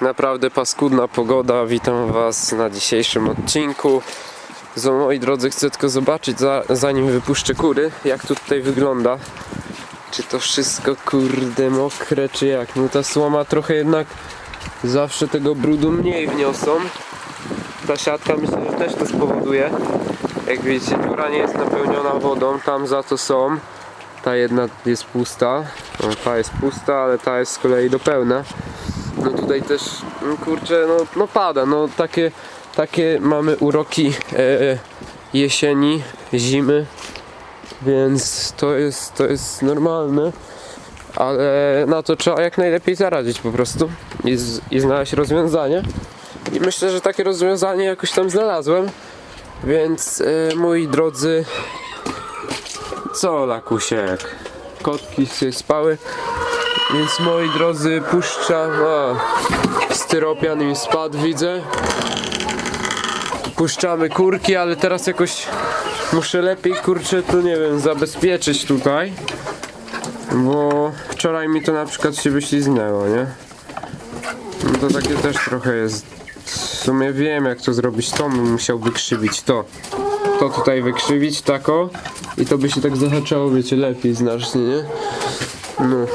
naprawdę paskudna pogoda. Witam Was na dzisiejszym odcinku. So, moi drodzy, chcę tylko zobaczyć, za, zanim wypuszczę kury, jak to tutaj wygląda. Czy to wszystko kurde mokre, czy jak? No ta słoma trochę jednak zawsze tego brudu mniej wniosą. Ta siatka myślę, że też to spowoduje. Jak widzicie, dziura nie jest napełniona wodą, tam za to są. Ta jedna jest pusta, ta jest pusta, ale ta jest z kolei do pełna. No tutaj też, no kurczę, no, no pada, no takie, takie mamy uroki e, jesieni, zimy, więc to jest, to jest normalne, ale na to trzeba jak najlepiej zaradzić po prostu i, z, i znaleźć rozwiązanie. I myślę, że takie rozwiązanie jakoś tam znalazłem, więc e, moi drodzy, co lakusiek? Kotki się spały. Więc moi drodzy, puszczam. A, styropian im spadł, widzę. Puszczamy kurki, ale teraz jakoś muszę lepiej kurczę to nie wiem, zabezpieczyć tutaj. Bo wczoraj mi to na przykład się wyśliznęło, nie? No to takie też trochę jest. W sumie wiem jak to zrobić. To bym musiał wykrzywić to. To tutaj wykrzywić tako i to by się tak zahaczało, wiecie, lepiej znacznie, nie? No.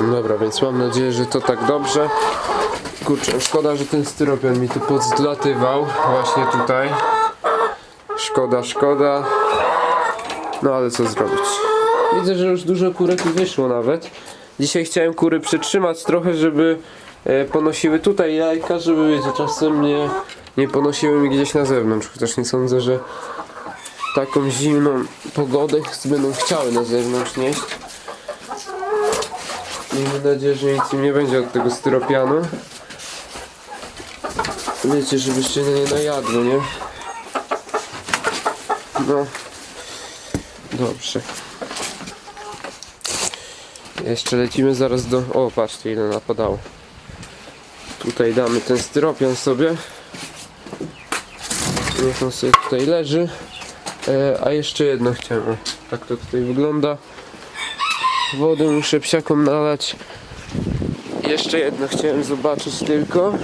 Dobra, więc mam nadzieję, że to tak dobrze. Kurczę, szkoda, że ten styropian mi tu podzlatywał właśnie tutaj. Szkoda, szkoda. No ale co zrobić? Widzę, że już dużo kurek wyszło nawet. Dzisiaj chciałem kury przytrzymać trochę, żeby e, ponosiły tutaj jajka, żeby wiecie, czasem nie, nie ponosiły mi gdzieś na zewnątrz. Chociaż nie sądzę, że taką zimną pogodę będą chciały na zewnątrz nieść. Miejmy nadzieję, że nic im nie będzie od tego styropianu. Wiecie, żeby się nie najadło, nie? No. Dobrze. Jeszcze lecimy zaraz do... O, patrzcie ile napadało. Tutaj damy ten styropian sobie. Niech on sobie tutaj leży. E, a jeszcze jedno chciałem. Tak to tutaj wygląda. Wodę muszę psiakom nalać. Jeszcze jedno chciałem zobaczyć tylko.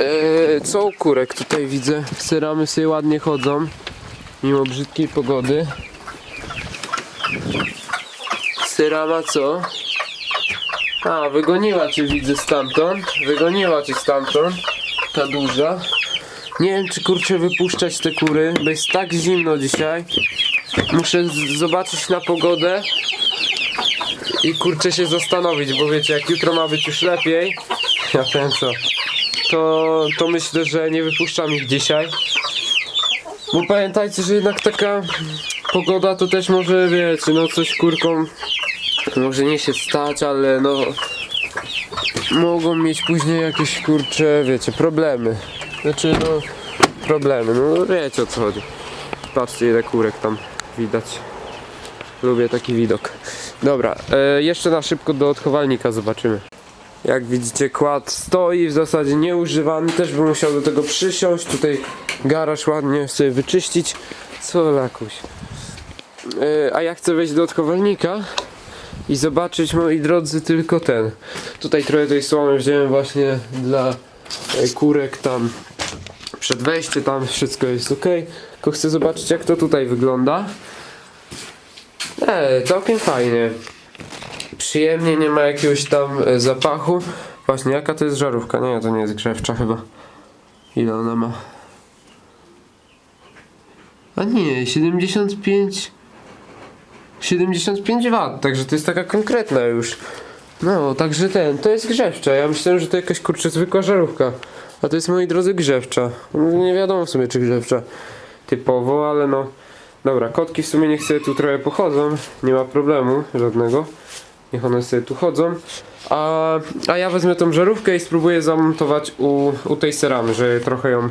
Eee, co u kurek tutaj widzę? Seramy sobie ładnie chodzą. Mimo brzydkiej pogody. Syrama co? A, wygoniła cię widzę stamtąd. Wygoniła cię stamtąd. Ta duża. Nie wiem czy kurczę wypuszczać te kury, bo jest tak zimno dzisiaj. Muszę zobaczyć na pogodę i kurczę się zastanowić, bo wiecie, jak jutro ma być już lepiej, ja wiem co, to, to myślę, że nie wypuszczam ich dzisiaj. Bo pamiętajcie, że jednak taka pogoda to też może, wiecie, no coś kurką może nie się stać, ale no mogą mieć później jakieś kurcze, wiecie, problemy. Znaczy no problemy, no wiecie o co chodzi. Patrzcie ile kurek tam widać. Lubię taki widok. Dobra, e, jeszcze na szybko do odchowalnika zobaczymy. Jak widzicie kład stoi, w zasadzie nieużywany, też bym musiał do tego przysiąść, tutaj garaż ładnie sobie wyczyścić. Co lakuś. E, a ja chcę wejść do odchowalnika i zobaczyć, moi drodzy, tylko ten. Tutaj trochę tej słomy wziąłem właśnie dla e, kurek tam przed wejściem, tam wszystko jest ok. Tylko chcę zobaczyć jak to tutaj wygląda. E, całkiem fajnie. Przyjemnie, nie ma jakiegoś tam e, zapachu. Właśnie, jaka to jest żarówka? Nie, to nie jest grzewcza chyba. Ile ona ma? A nie, 75... 75 W, także to jest taka konkretna już. No, także ten, to jest grzewcza. Ja myślałem, że to jakaś kurczę zwykła żarówka. A to jest, moi drodzy, grzewcza. Nie wiadomo w sumie, czy grzewcza typowo, ale no... Dobra, kotki w sumie niech sobie tu trochę pochodzą, nie ma problemu żadnego. Niech one sobie tu chodzą. A, a ja wezmę tą żarówkę i spróbuję zamontować u, u tej seramy, żeby trochę ją,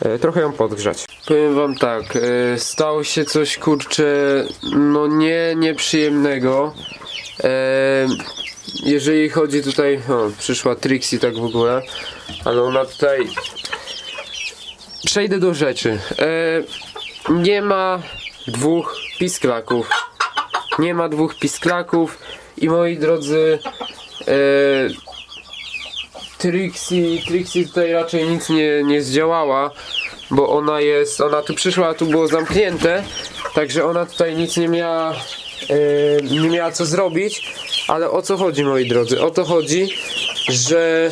e, trochę ją podgrzać. Powiem wam tak, e, stało się coś kurcze, no nie nieprzyjemnego. E, jeżeli chodzi tutaj, o, przyszła Trixie tak w ogóle, ale ona tutaj przejdę do rzeczy. E, nie ma dwóch pisklaków. Nie ma dwóch pisklaków i moi drodzy, e, Trixie, Trixie tutaj raczej nic nie, nie zdziałała, bo ona jest, ona tu przyszła, a tu było zamknięte, także ona tutaj nic nie miała, e, nie miała co zrobić, ale o co chodzi moi drodzy? O to chodzi, że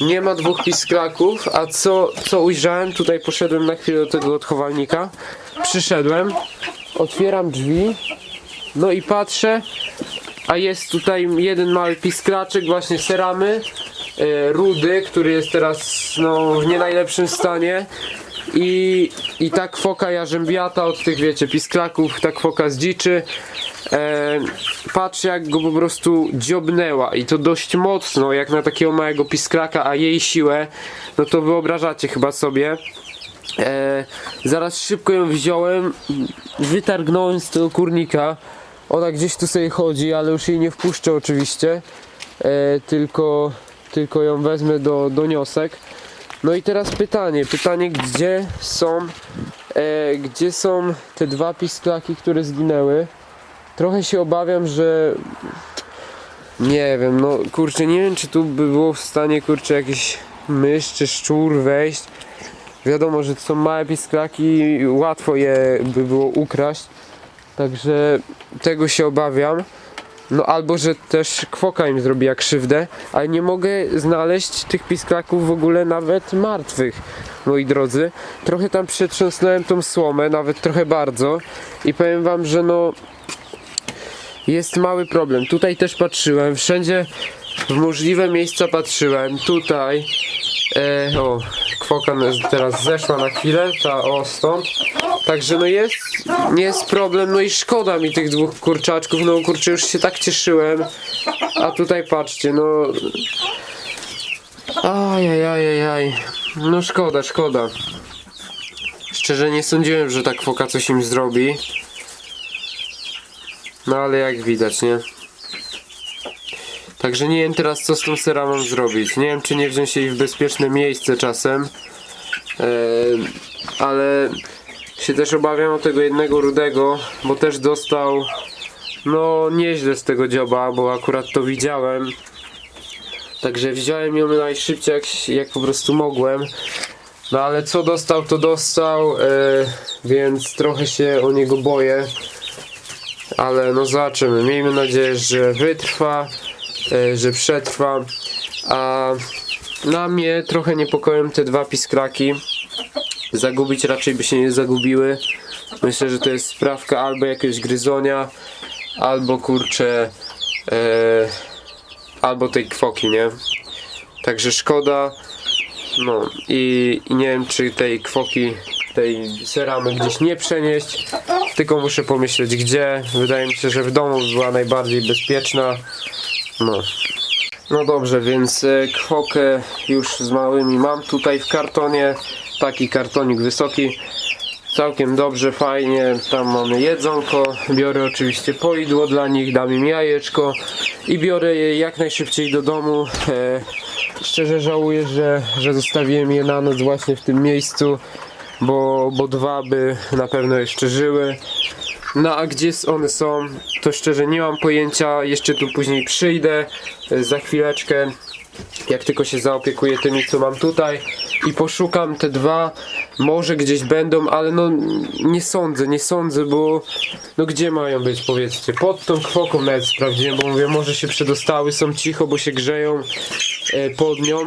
nie ma dwóch pisklaków, a co, co ujrzałem, tutaj poszedłem na chwilę do tego odchowalnika, przyszedłem, otwieram drzwi, no i patrzę, a jest tutaj jeden mały pisklaczek, właśnie seramy, e, rudy, który jest teraz no, w nie najlepszym stanie. I, I ta kwoka jarzębiata od tych wiecie pisklaków, ta kwoka z dziczy e, patrz jak go po prostu dziobnęła i to dość mocno jak na takiego małego pisklaka, a jej siłę no to wyobrażacie chyba sobie e, zaraz szybko ją wziąłem wytargnąłem z tego kurnika. Ona gdzieś tu sobie chodzi, ale już jej nie wpuszczę oczywiście. E, tylko, tylko ją wezmę do, do niosek. No i teraz pytanie, pytanie gdzie są e, gdzie są te dwa pisklaki, które zginęły? Trochę się obawiam, że nie wiem, no kurczę, nie wiem czy tu by było w stanie kurczę jakiś mysz czy szczur wejść wiadomo, że to są małe pisklaki i łatwo je by było ukraść także tego się obawiam no albo, że też kwoka im zrobiła krzywdę, ale nie mogę znaleźć tych pisklaków w ogóle nawet martwych, moi drodzy. Trochę tam przetrząsnąłem tą słomę, nawet trochę bardzo i powiem wam, że no jest mały problem. Tutaj też patrzyłem, wszędzie w możliwe miejsca patrzyłem. Tutaj, e, o, kwoka teraz zeszła na chwilę, ta o stąd. Także no jest, jest problem, no i szkoda mi tych dwóch kurczaczków, no kurczę już się tak cieszyłem, a tutaj patrzcie, no... Ajajajajaj, no szkoda, szkoda. Szczerze nie sądziłem, że ta kwoka coś im zrobi. No ale jak widać, nie? Także nie wiem teraz co z tą seramą zrobić. Nie wiem czy nie wziąć jej w bezpieczne miejsce czasem. Eee, ale się też obawiam o tego jednego rudego, bo też dostał no nieźle z tego dzioba, bo akurat to widziałem. Także wziąłem ją najszybciej jak, jak po prostu mogłem. No ale co dostał to dostał, e, więc trochę się o niego boję. Ale no zobaczymy. Miejmy nadzieję, że wytrwa, e, że przetrwa. A na mnie trochę niepokoją te dwa piskraki. Zagubić raczej by się nie zagubiły. Myślę, że to jest sprawka albo jakiegoś gryzonia, albo kurczę, e, albo tej kwoki, nie? Także szkoda. No i, i nie wiem, czy tej kwoki, tej seramy gdzieś nie przenieść. Tylko muszę pomyśleć gdzie. Wydaje mi się, że w domu by była najbardziej bezpieczna. No. No dobrze, więc e, kwokę już z małymi mam tutaj w kartonie. Taki kartonik wysoki. Całkiem dobrze, fajnie. Tam mamy jedzonko. Biorę oczywiście poidło dla nich, dam im jajeczko i biorę je jak najszybciej do domu. E, szczerze żałuję, że, że zostawiłem je na noc właśnie w tym miejscu, bo, bo dwa by na pewno jeszcze żyły. No a gdzie one są, to szczerze nie mam pojęcia. Jeszcze tu później przyjdę e, za chwileczkę. Jak tylko się zaopiekuję tymi, co mam tutaj i poszukam te dwa, może gdzieś będą, ale no nie sądzę, nie sądzę, bo no gdzie mają być powiedzcie, pod tą kwoką nawet sprawdziłem, bo mówię, może się przedostały, są cicho, bo się grzeją e, pod nią,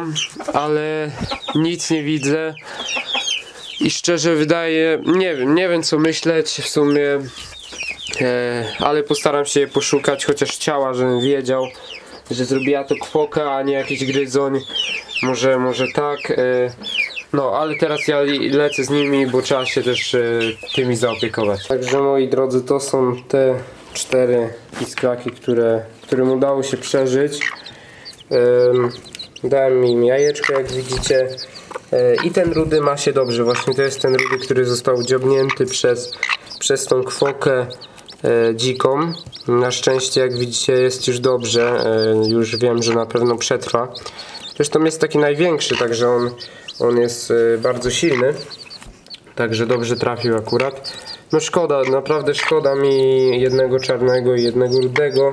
ale nic nie widzę i szczerze wydaje, nie wiem, nie wiem co myśleć w sumie, ale postaram się je poszukać, chociaż ciała, żebym wiedział, że zrobiła to kwoka, a nie jakiś gryzoń. Może, może tak. e, No, ale teraz ja lecę z nimi, bo trzeba się też e, tymi zaopiekować. Także moi drodzy, to są te cztery pisklaki, które, którym udało się przeżyć. Em, Dałem im jajeczko, jak widzicie. E, I ten rudy ma się dobrze. Właśnie to jest ten rudy, który został dziobnięty przez, przez tą kwokę e, dziką. Na szczęście, jak widzicie, jest już dobrze. E, już wiem, że na pewno przetrwa. Zresztą jest taki największy, także on, on jest e, bardzo silny. Także dobrze trafił akurat. No szkoda, naprawdę szkoda mi jednego czarnego i jednego rudego,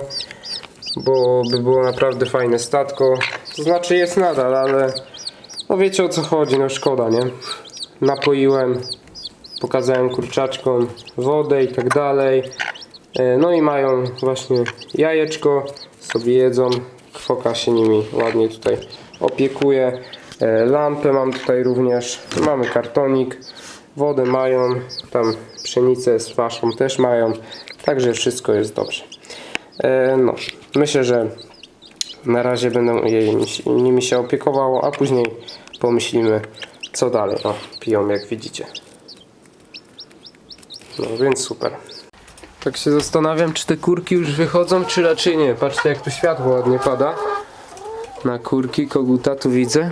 bo by było naprawdę fajne statko. To znaczy jest nadal, ale no wiecie o co chodzi, no szkoda, nie? Napoiłem, pokazałem kurczaczkom wodę i tak dalej. E, No i mają właśnie jajeczko, sobie jedzą. Kwoka się nimi ładnie tutaj opiekuje. E, Lampę mam tutaj również. Mamy kartonik. Wodę mają. Tam pszenicę z paszą też mają. Także wszystko jest dobrze. E, No, myślę, że na razie będę jej, nimi się opiekował, a później pomyślimy co dalej. O, piją jak widzicie. No więc super. Tak się zastanawiam, czy te kurki już wychodzą, czy raczej nie. Patrzcie, jak tu światło ładnie pada. Na kurki, koguta tu widzę.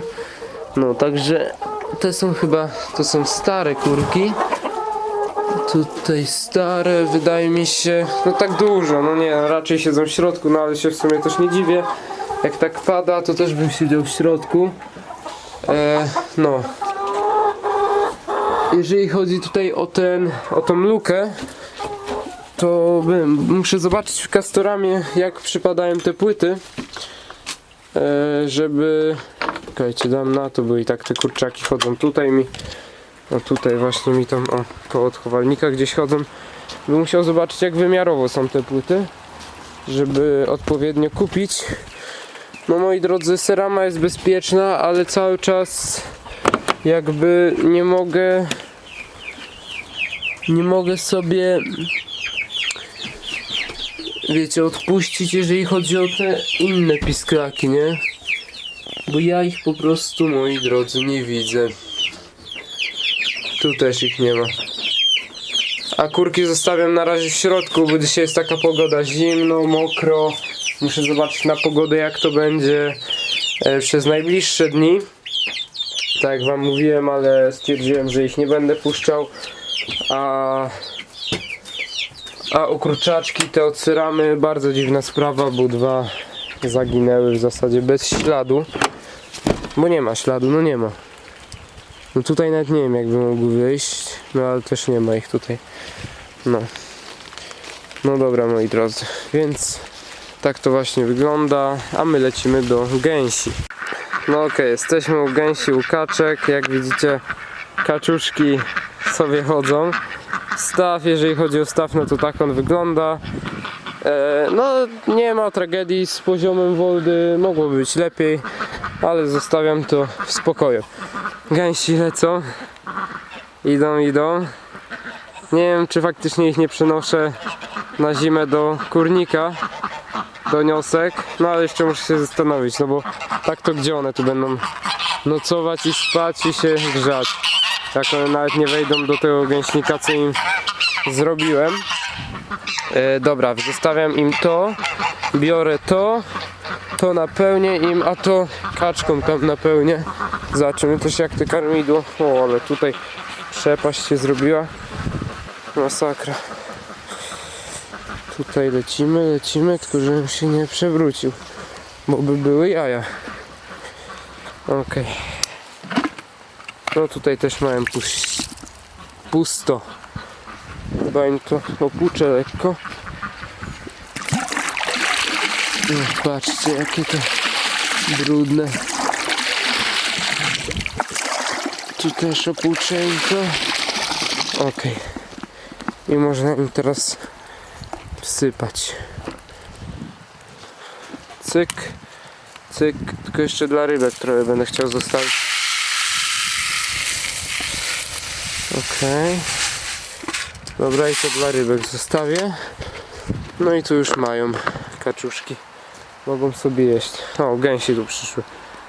No, także te są chyba, to są stare kurki. Tutaj stare, wydaje mi się, no tak dużo, no nie, no raczej siedzą w środku, no ale się w sumie też nie dziwię. Jak tak pada, to też bym siedział w środku. E, no. Jeżeli chodzi tutaj o ten, o tą lukę, to muszę zobaczyć w Castoramie jak przypadają te płyty e, żeby czekajcie dam na to bo i tak te kurczaki chodzą tutaj mi o tutaj właśnie mi tam o koło odchowalnika gdzieś chodzą. Bym musiał zobaczyć jak wymiarowo są te płyty żeby odpowiednio kupić. No moi drodzy serama jest bezpieczna ale cały czas jakby nie mogę nie mogę sobie wiecie, odpuścić, jeżeli chodzi o te inne pisklaki, nie? Bo ja ich po prostu, moi drodzy, nie widzę. Tu też ich nie ma. A kurki zostawiam na razie w środku, bo dzisiaj jest taka pogoda zimno, mokro. Muszę zobaczyć na pogodę, jak to będzie e, przez najbliższe dni. Tak jak wam mówiłem, ale stwierdziłem, że ich nie będę puszczał. A a u kurczaczki te odcyramy, bardzo dziwna sprawa, bo dwa zaginęły w zasadzie bez śladu. Bo nie ma śladu, no nie ma. No tutaj nawet nie wiem jakby mogły wyjść, no ale też nie ma ich tutaj. No. No dobra moi drodzy, więc tak to właśnie wygląda, a my lecimy do gęsi. No okej, jesteśmy u gęsi, u kaczek, jak widzicie kaczuszki sobie chodzą. Staw, jeżeli chodzi o staw, no to tak on wygląda. E, no, nie ma tragedii z poziomem wody, mogłoby być lepiej, ale zostawiam to w spokoju. Gęsi lecą, idą, idą. Nie wiem, czy faktycznie ich nie przenoszę na zimę do kurnika, do niosek, no ale jeszcze muszę się zastanowić, no bo tak to gdzie one tu będą nocować i spać i się grzać. Jak one nawet nie wejdą do tego gęśnika, co im zrobiłem. E, dobra, zostawiam im to, biorę to, to napełnię im, a to kaczką tam napełnię. Zobaczymy też jak to karmidło. O, ale tutaj przepaść się zrobiła. Masakra. Tutaj lecimy, lecimy, tylko żebym się nie przewrócił, bo by były jaja. Okej. No tutaj też pus- pusto. Chyba im to opłucze lekko. No, patrzcie jakie to brudne. Tu też opłucze im to. Okej. I można im teraz wsypać. Cyk. Cyk. Tylko jeszcze dla rybek trochę będę chciał zostawić. Okej. Dobra, i to dla rybek zostawię. No i tu już mają kaczuszki. Mogą sobie jeść. O, gęsi tu przyszły.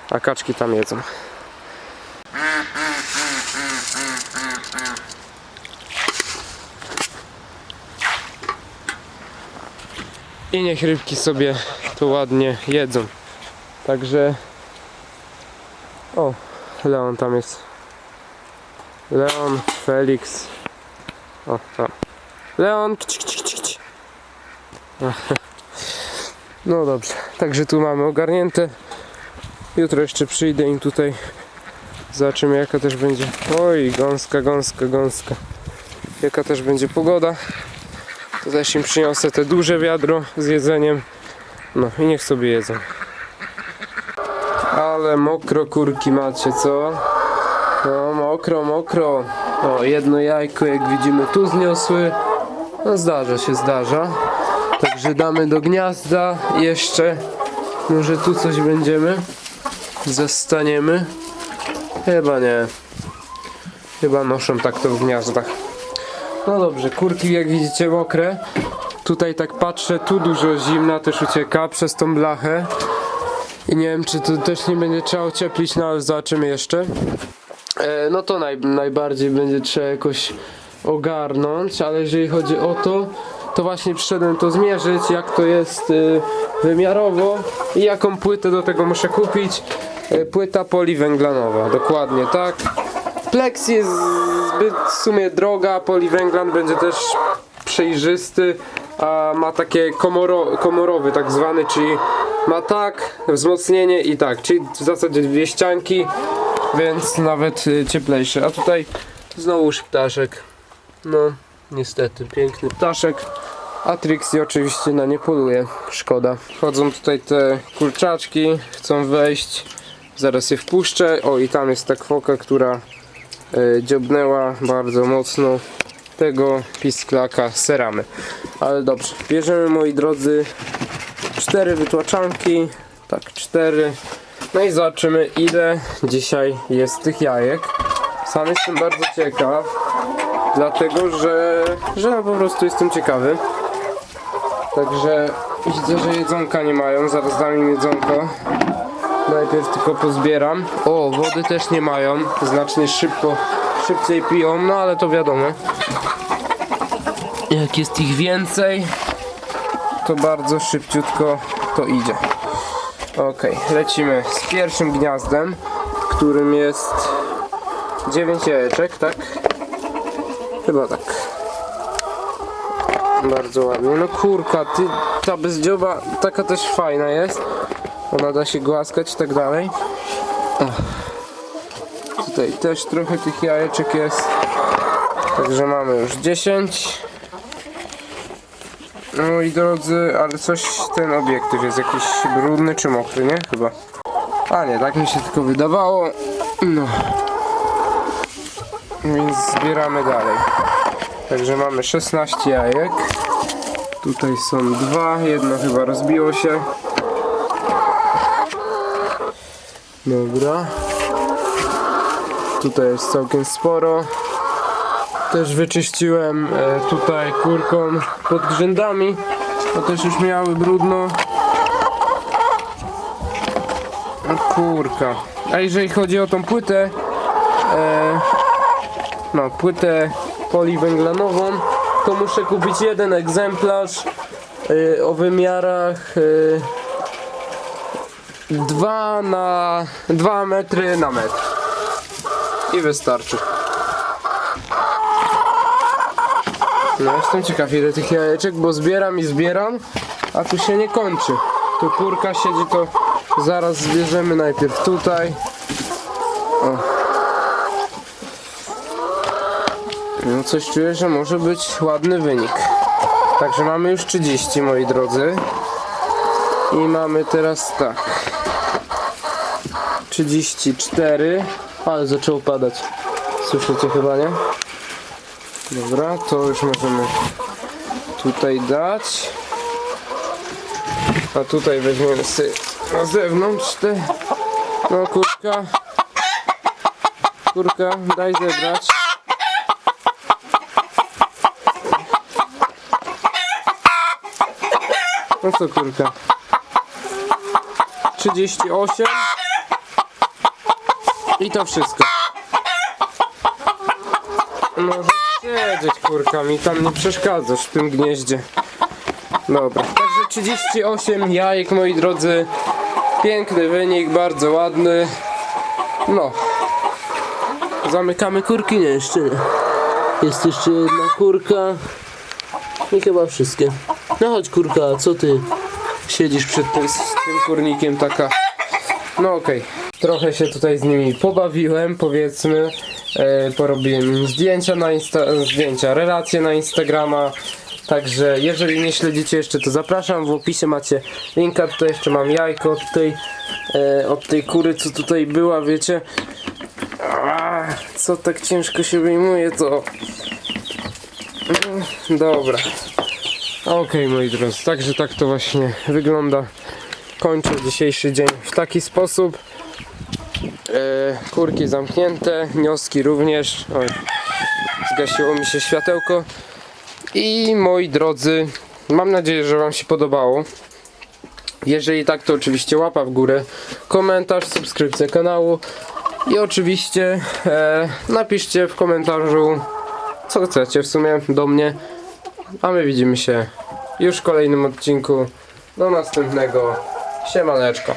A kaczki tam jedzą. I niech rybki sobie tu ładnie jedzą. Także... O, Leon tam jest. Leon, Felix. O, tam. Leon. No dobrze, także tu mamy ogarnięte. Jutro jeszcze przyjdę im tutaj. Zobaczymy jaka też będzie. Oj, gąska, gąska, gąska. Jaka też będzie pogoda. To też im przyniosę te duże wiadro z jedzeniem. No i niech sobie jedzą. Ale mokro kurki macie, co? No mokro, mokro. O, jedno jajko jak widzimy tu zniosły. No zdarza się, zdarza. Także damy do gniazda jeszcze. Może tu coś będziemy. Zastaniemy. Chyba nie. Chyba noszą tak to w gniazdach. No dobrze, kurki jak widzicie mokre. Tutaj tak patrzę, tu dużo zimna też ucieka przez tą blachę. I nie wiem, czy tu też nie będzie trzeba ocieplić, no ale zobaczymy jeszcze. E, no to naj, najbardziej będzie trzeba jakoś ogarnąć, ale jeżeli chodzi o to, to właśnie przyszedłem to zmierzyć, jak to jest y, wymiarowo i jaką płytę do tego muszę kupić. E, płyta poliwęglanowa, dokładnie tak. Plex jest zbyt w sumie droga, poliwęglan będzie też przejrzysty, a ma takie komoro, komorowy tak zwany, czyli ma tak, wzmocnienie i tak, czyli w zasadzie dwie ścianki, więc nawet y, cieplejsze. A tutaj znowuż ptaszek. No, niestety, piękny ptaszek. A Trixie oczywiście na nie poluje. Szkoda. Chodzą tutaj te kurczaczki, chcą wejść. Zaraz je wpuszczę. O, i tam jest ta kwoka, która e, dziobnęła bardzo mocno tego pisklaka seramy. Ale dobrze, bierzemy moi drodzy cztery wytłaczanki. Tak, cztery. No i zobaczymy ile dzisiaj jest tych jajek. Sam jestem bardzo ciekaw, dlatego że, że po prostu jestem ciekawy. Także widzę, że jedzonka nie mają, zaraz dam im jedzonko. Najpierw tylko pozbieram. O, wody też nie mają, znacznie szybko, szybciej piją, no ale to wiadomo. Jak jest ich więcej, to bardzo szybciutko to idzie. Ok, lecimy z pierwszym gniazdem, którym jest 9 jajeczek, tak? Chyba tak. Bardzo ładnie. No kurka, ty, ta bezdzioba taka też fajna jest. Ona da się głaskać i tak dalej. O. Tutaj też trochę tych jajeczek jest. Także mamy już 10. No moi drodzy, ale coś ten obiektyw jest jakiś brudny czy mokry, nie? Chyba. A nie, tak mi się tylko wydawało. No. Więc zbieramy dalej. Także mamy 16 jajek. Tutaj są dwa, jedno chyba rozbiło się. Dobra. Tutaj jest całkiem sporo. Też wyczyściłem e, tutaj kurką pod grzędami, bo też już miały brudno. No kurka. A jeżeli chodzi o tą płytę, e, no płytę poliwęglanową, to muszę kupić jeden egzemplarz e, o wymiarach e, 2 na 2 metry na metr. I wystarczy. No jestem ciekaw ile tych jajeczek, bo zbieram i zbieram, a tu się nie kończy. Tu kurka siedzi, to zaraz zbierzemy najpierw tutaj. O. No coś czuję, że może być ładny wynik. Także mamy już 30 moi drodzy. I mamy teraz tak. 34. Ale zaczęło padać. Słyszycie chyba, nie? Dobra, to już możemy tutaj dać. A tutaj weźmiemy sobie na zewnątrz te. No kurka. Kurka, daj zebrać. No co kurka? 38 i to wszystko. Może siedzieć kurka, mi tam nie przeszkadzasz w tym gnieździe. Dobra, także 38 jajek moi drodzy. Piękny wynik, bardzo ładny. No. Zamykamy kurki? Nie, jeszcze nie. Jest jeszcze jedna kurka. I chyba wszystkie. No chodź kurka, co ty siedzisz przed tym, tym kurnikiem taka. No okej. Trochę się tutaj z nimi pobawiłem, powiedzmy. E, porobiłem zdjęcia na Insta, zdjęcia, relacje na Instagrama. Także jeżeli nie śledzicie jeszcze, to zapraszam. W opisie macie linka. Tutaj jeszcze mam jajko od tej, e, od tej kury, co tutaj była, wiecie. A, co tak ciężko się wyjmuje, to... Mm, Dobra. Okej, moi drodzy, także tak to właśnie wygląda. Kończę dzisiejszy dzień w taki sposób. E, kurki zamknięte, wnioski również. Oj, zgasiło mi się światełko. I moi drodzy, mam nadzieję, że Wam się podobało. Jeżeli tak, to oczywiście łapa w górę, komentarz, subskrypcja kanału i oczywiście e, napiszcie w komentarzu, co chcecie w sumie do mnie. A my widzimy się już w kolejnym odcinku. Do następnego. Siemaneczko.